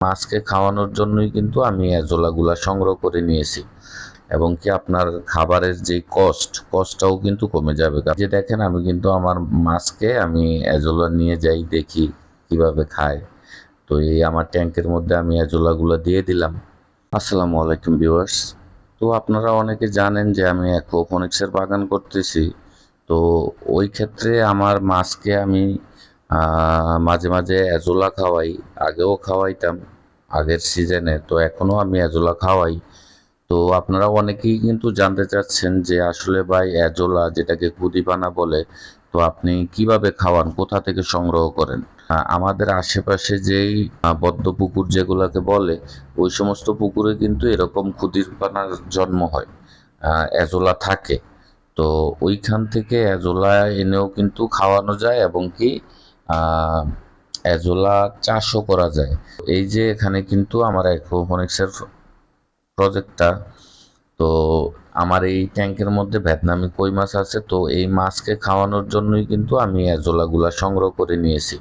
মাছকে খাওয়ানোর জন্যই কিন্তু আমি এজোলাগুলা সংগ্রহ করে নিয়েছি। এবং কি আপনার খাবারের যে কস্ট কস্টটাও কিন্তু কমে যাবে। যে দেখেন, আমি কিন্তু আমার মাছকে আমি এজোলা নিয়ে যাই, দেখি কীভাবে খায়। তো এই আমার ট্যাঙ্কের মধ্যে আমি এজোলাগুলো দিয়ে দিলাম। আসসালামু আলাইকুম ভিউয়ার্স তো আপনারা অনেকে জানেন যে আমি অ্যাকোফোনিক্সের বাগান করতেছি। তো ওই ক্ষেত্রে আমার মাছকে আমি মাঝে মাঝে এজোলা খাওয়াই, আগেও খাওয়াইতাম, আগের সিজনে। তো এখনও আমি এজোলা খাওয়াই। তো আপনারা অনেকেই কিন্তু জানতে চাচ্ছেন যে আসলে ভাই এজোলা যেটাকে কুদিপানা বলে, তো আপনি কীভাবে খাওয়ান? কোথা থেকে সংগ্রহ করেন? আমাদের আশেপাশে যেই বদ্ধ পুকুর যেগুলোকে বলে, ওই সমস্ত পুকুরে কিন্তু এরকম ক্ষুদিরপানার জন্ম হয় এজোলা থাকে। তো ওইখান থেকে এজোলা এনেও কিন্তু খাওয়ানো যায় এবং কি এজোলা চাষও করা যায়। এই যে এখানে কিন্তু আমার অ্যাকোপনিক্সের প্রজেক্টটা তো আমার এই ট্যাঙ্কের মধ্যে ভিয়েতনামি কই মাছ আছে, তো এই মাছকে খাওয়ানোর জন্যই কিন্তু আমি এজোলাগুলা সংগ্রহ করে নিয়েছি।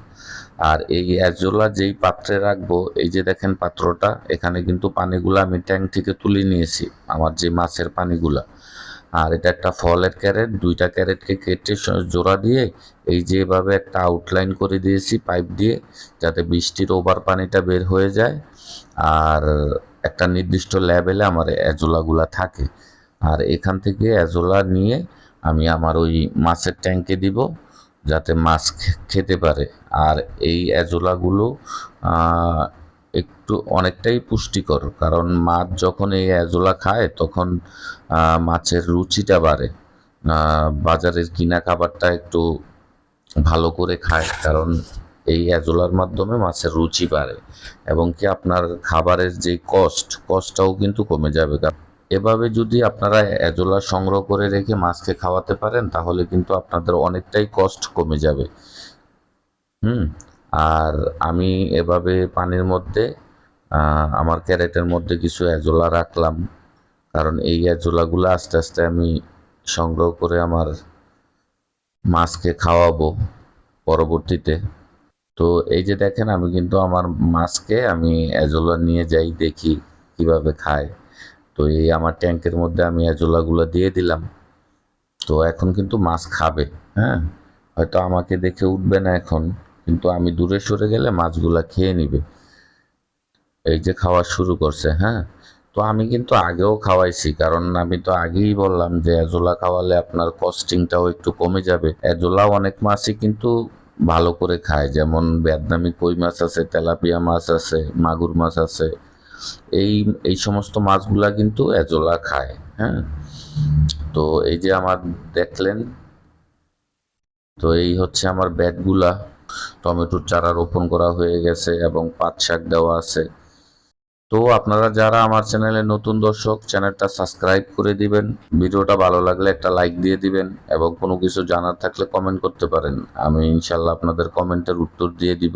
আর এই এজোলা যেই পাত্রে রাখব, এই যে দেখেন পাত্রটা, এখানে কিন্তু পানিগুলো আমি ট্যাঙ্ক থেকে তুলে নিয়েছি, আমার যে মাছের পানিগুলা। আর এটা একটা ফলের ক্যারেট দুইটা ক্যারেটকে কেটে জোড়া দিয়ে এই যেভাবে একটা আউটলাইন করে দিয়েছি পাইপ দিয়ে যাতে বৃষ্টির ওভার পানিটা বের হয়ে যায়। আর একটা নির্দিষ্ট লেভেলে আমার এজোলাগুলা থাকে। আর এখান থেকে অ্যাজোলা নিয়ে আমি আমার ওই মাছের ট্যাঙ্কে দিব যাতে মাছ খেতে পারে। আর এই আহ, একটু অনেকটাই পুষ্টিকর, কারণ মাছ যখন এই অ্যাজোলা খায় তখন মাছের রুচিটা বাড়ে। বাজারের কিনা খাবারটা একটু ভালো করে খায়, কারণ এই অ্যাজোলার মাধ্যমে মাছের রুচি বাড়ে। এবং কি আপনার খাবারের যে কস্ট কস্টটাও কিন্তু কমে যাবে। এভাবে যদি আপনারা অ্যাজোলা সংগ্রহ করে রেখে মাছকে খাওয়াতে পারেন, তাহলে কিন্তু আপনাদের অনেকটাই কস্ট কমে যাবে। হুম? আর আমি এভাবে পানির মধ্যে আমার ক্যারেটের মধ্যে কিছু অ্যাজোলা রাখলাম। কারণ এই অ্যাজোলাগুলো আস্তে আস্তে আমি সংগ্রহ করে আমার মাছকে খাওয়াবো পরবর্তীতে। তো এই যে দেখেন, আমি কিন্তু আমার মাছকে আমি অ্যাজোলা নিয়ে যাই, দেখি কীভাবে খায়। তো এই আমার ট্যাঙ্কের মধ্যে আমি অ্যাজোলাগুলো দিয়ে দিলাম। তো এখন কিন্তু মাছ খাবে হ্যাঁ? হয়তো আমাকে দেখে উঠবে না এখন। কিন্তু আমি দূরে সরে গেলে মাছগুলা খেয়ে নিবে। এই যে খাওয়া শুরু করছে হ্যাঁ? তো আমি কিন্তু আগেও খাওয়াইছি, কারণ আমি তো আগেই বললাম যে এজোলা খাওয়ালে আপনার কস্টিংটাও একটু কমে যাবে। এজোলা অনেক মাছই কিন্তু ভালো করে খায়, যেমন ভিয়েতনামি কই মাছ আছে, তেলাপিয়া মাছ আছে, মাগুর মাছ আছে, এই এই সমস্ত মাছগুলা কিন্তু এজোলা খায় হ্যাঁ? তো এই যে আমার দেখলেন, তো এই হচ্ছে আমার ব্যাগগুলা। টমেটোর চারা রোপণ করা হয়ে গেছে এবং পাট শাক দেওয়া আছে। তো আপনারা যারা আমার চ্যানেলে নতুন দর্শক, চ্যানেলটা সাবস্ক্রাইব করে দিবেন, ভিডিওটা ভালো লাগলে একটা লাইক দিয়ে দিবেন এবং কোনো কিছু জানার থাকলে কমেন্ট করতে পারেন। আমি ইনশাল্লাহ আপনাদের কমেন্টের উত্তর দিয়ে দিব।